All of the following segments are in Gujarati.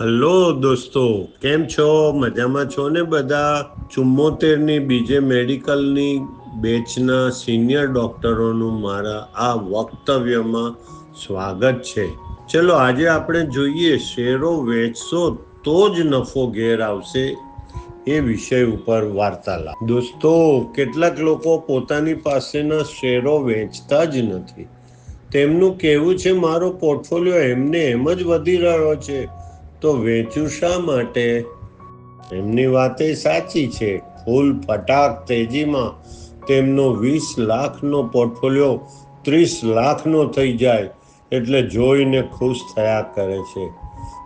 હલો દોસ્તો, કેમ છો? મજામાં છો ને બધા? ચુમ્મોતેરની બીજે મેડિકલની બેચના સિનિયર ડોક્ટરોનું મારા આ વક્તવ્યમાં સ્વાગત છે. ચલો, આજે આપણે જોઈએ શેરો વેચશો તો જ નફો ઘેર આવશે એ વિષય ઉપર વાર્તાલાપ. દોસ્તો, કેટલાક લોકો પોતાની પાસેના શેરો વેચતા જ નથી. તેમનું કહેવું છે, મારો પોર્ટફોલિયો એમને એમ જ વધી રહ્યો છે. તો વેચું શા માટે? એમની વાત સાચી છે. ફૂલ ફટાક તેજીમાં તેમનો વીસ લાખનો પોર્ટફોલિયો ત્રીસ લાખનો થઈ જાય એટલે જોઈને ખુશ થયા કરે છે.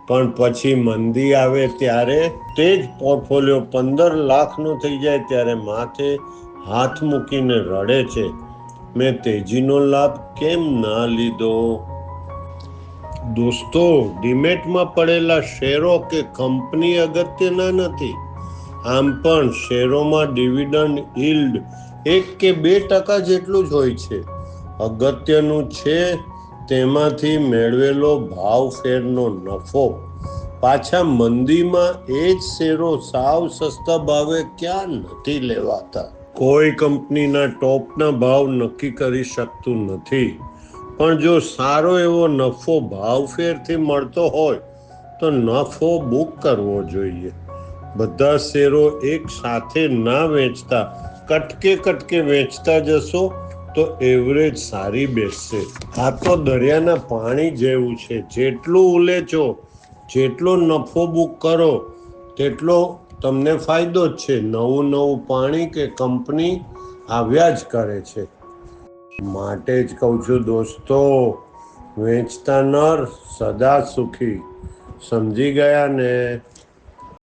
પણ પછી મંદી આવે ત્યારે તે જ પોર્ટફોલિયો પંદર લાખનો થઈ જાય ત્યારે માથે હાથ મૂકીને રડે છે. મેં તેજીનો લાભ કેમ ના લીધો? દોસ્તો, ડિમેટમાં પડેલા શેરો કે કંપની અગત્યના નથી. આમ પણ શેરોમાં ડિવિડન્ડ ઇલ્ડ એક કે બે ટકા જેટલું જ હોય છે. અગત્યનું છે તેમાંથી મેળવેલો ભાવ ફેરનો નફો. પાછા મંદીમાં એ જ શેરો સાવ સસ્તા ભાવે ક્યાં નથી લેવાતા? કોઈ કંપનીના ટોપના ભાવ નક્કી કરી શકતું નથી. પણ જો સારો એવો નફો ભાવફેરથી મળતો હોય, તો નફો બુક કરવો જોઈએ. બધા શેરો એક સાથે ના વેચતા, કટકે કટકે વેચતા જશો, તો એવરેજ સારી બેસશે. આ તો દરિયાના પાણી જેવું છે. જેટલું ઉલેચો, જેટલો નફો બુક કરો, તેટલો તમને ફાયદો જ છે. નવું નવું પાણી કે કંપની આવ્યા જ કરે છે. માટે જ કહું છું દોસ્તો વેચતા નર સદા સુખી. સમજી ગયા ને?